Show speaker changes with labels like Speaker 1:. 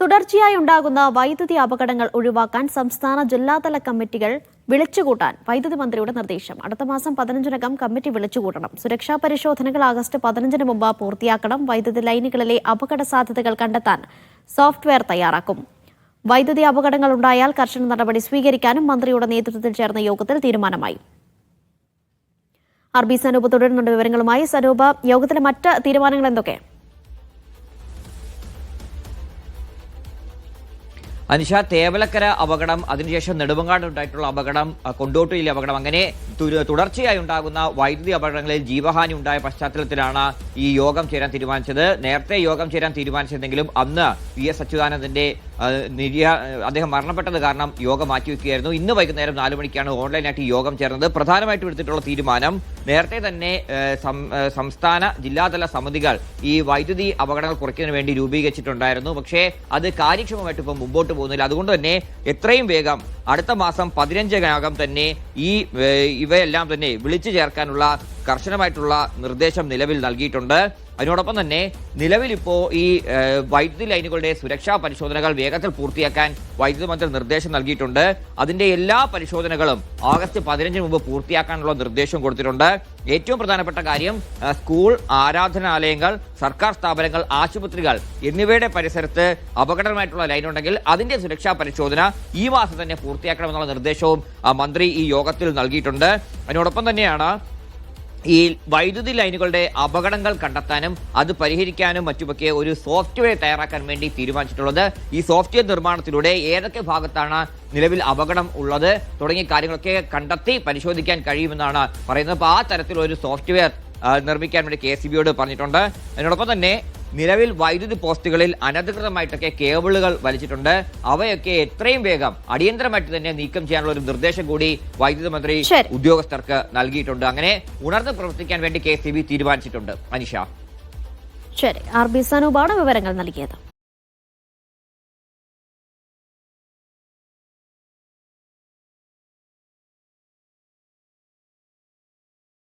Speaker 1: തുടർച്ചയായി ഉണ്ടാകുന്ന വൈദ്യുതി അപകടങ്ങൾ ഒഴിവാക്കാൻ സംസ്ഥാന ജില്ലാതല കമ്മിറ്റികൾ വിളിച്ചുകൂട്ടാൻ വൈദ്യുതി മന്ത്രിയുടെ നിർദ്ദേശം. അടുത്ത മാസം പതിനഞ്ചിനകം കമ്മിറ്റി വിളിച്ചുകൂട്ടണം സുരക്ഷാ പരിശോധനകൾ ആഗസ്റ്റ് പതിനഞ്ചിന് മുമ്പ് പൂർത്തിയാക്കണം. വൈദ്യുതി ലൈനുകളിലെ അപകട സാധ്യതകൾ കണ്ടെത്താൻ സോഫ്റ്റ്വെയർ തയ്യാറാക്കും. വൈദ്യുതി അപകടങ്ങൾ ഉണ്ടായാൽ കർശന നടപടി സ്വീകരിക്കാനും മന്ത്രിയുടെ നേതൃത്വത്തിൽ ചേർന്ന യോഗത്തിൽ തീരുമാനമായി. അർബി സനൂപ തുടരുന്നുണ്ട് വിവരങ്ങളുമായി. സനൂപ യോഗത്തിലെ മറ്റ് തീരുമാനങ്ങൾ എന്തൊക്കെ?
Speaker 2: അനിഷ തേവലക്കര അപകടം അതിനുശേഷം നെടുമങ്ങാട് ഉണ്ടായിട്ടുള്ള അപകടം കൊണ്ടോട്ടിയിലെ അപകടം അങ്ങനെ തുടർച്ചയായി ഉണ്ടാകുന്ന വൈദ്യുതി അപകടങ്ങളിൽ ജീവഹാനി ഉണ്ടായ പശ്ചാത്തലത്തിലാണ് ഈ യോഗം ചേരാൻ തീരുമാനിച്ചത്. നേരത്തെ യോഗം ചേരാൻ തീരുമാനിച്ചിരുന്നെങ്കിലും അന്ന് വി എസ് അച്യുതാനന്ദന്റെ നിര്യ- അദ്ദേഹം മരണപ്പെട്ടത് കാരണം യോഗം മാറ്റിവെക്കുകയായിരുന്നു. ഇന്ന് വൈകുന്നേരം നാല് മണിക്കാണ് ഓൺലൈനായിട്ട് യോഗം ചേർന്നത്. പ്രധാനമായിട്ടും എടുത്തിട്ടുള്ള തീരുമാനം നേരത്തെ തന്നെ സംസ്ഥാന ജില്ലാതല സമിതികൾ ഈ വൈദ്യുതി അപകടങ്ങൾ കുറയ്ക്കുന്നതിന് വേണ്ടി രൂപീകരിച്ചിട്ടുണ്ടായിരുന്നു. പക്ഷേ അത് കാര്യക്ഷമമായിട്ട് ഇപ്പം മുമ്പോട്ട് പോകുന്നില്ല. അതുകൊണ്ട് തന്നെ എത്രയും വേഗം അടുത്ത മാസം പതിനഞ്ചിനകം തന്നെ ഈ ഇവയെല്ലാം തന്നെ വിളിച്ചു ചേർക്കാനുള്ള കർശനമായിട്ടുള്ള നിർദ്ദേശം നിലവിൽ നൽകിയിട്ടുണ്ട്. അതിനോടൊപ്പം തന്നെ നിലവിൽ ഇപ്പോൾ ഈ വൈദ്യുതി ലൈനുകളുടെ സുരക്ഷാ പരിശോധനകൾ വേഗത്തിൽ പൂർത്തിയാക്കാൻ വൈദ്യുതി മന്ത്രി നിർദ്ദേശം നൽകിയിട്ടുണ്ട്. അതിന്റെ എല്ലാ പരിശോധനകളും ആഗസ്റ്റ് പതിനഞ്ചിന് മുമ്പ് പൂർത്തിയാക്കാനുള്ള നിർദ്ദേശം കൊടുത്തിട്ടുണ്ട്. ഏറ്റവും പ്രധാനപ്പെട്ട കാര്യം സ്കൂൾ ആരാധനാലയങ്ങൾ സർക്കാർ സ്ഥാപനങ്ങൾ ആശുപത്രികൾ എന്നിവയുടെ പരിസരത്ത് അപകടമായിട്ടുള്ള ലൈൻ ഉണ്ടെങ്കിൽ അതിന്റെ സുരക്ഷാ പരിശോധന ഈ മാസം തന്നെ പൂർത്തിയാക്കണമെന്നുള്ള നിർദ്ദേശവും മന്ത്രി ഈ യോഗത്തിൽ നൽകിയിട്ടുണ്ട്. അതിനോടൊപ്പം തന്നെയാണ് ഈ വൈദ്യുതി ലൈനുകളുടെ അപകടങ്ങൾ കണ്ടെത്താനും അത് പരിഹരിക്കാനും മറ്റുമൊക്കെ ഒരു സോഫ്റ്റ്വെയർ തയ്യാറാക്കാൻ വേണ്ടി തീരുമാനിച്ചിട്ടുള്ളത്. ഈ സോഫ്റ്റ്വെയർ നിർമ്മാണത്തിലൂടെ ഏതൊക്കെ ഭാഗത്താണ് നിലവിൽ അപകടം ഉള്ളത് തുടങ്ങിയ കാര്യങ്ങളൊക്കെ കണ്ടെത്തി പരിശോധിക്കാൻ കഴിയുമെന്നാണ് പറയുന്നത്. അപ്പോൾ ആ തരത്തിലൊരു സോഫ്റ്റ്വെയർ നിർമ്മിക്കാൻ വേണ്ടി കെ സി ബിയോട് പറഞ്ഞിട്ടുണ്ട്. അതിനോടൊപ്പം തന്നെ നിലവിൽ വൈദ്യുതി പോസ്റ്റുകളിൽ അനധികൃതമായിട്ടൊക്കെ കേബിളുകൾ വലിച്ചിട്ടുണ്ട്. അവയൊക്കെ എത്രയും വേഗം അടിയന്തരമായിട്ട് തന്നെ നീക്കം ചെയ്യാനുള്ള ഒരു നിർദ്ദേശം കൂടി വൈദ്യുതി മന്ത്രി ഉദ്യോഗസ്ഥർക്ക് നൽകിയിട്ടുണ്ട്. അങ്ങനെ ഉണർന്ന് പ്രവർത്തിക്കാൻ വേണ്ടി കെ സി ബി തീരുമാനിച്ചിട്ടുണ്ട്. അനിഷ.
Speaker 1: ശരി. ആർ ബി സനൂപാണ് വിവരങ്ങൾ നൽകിയത്.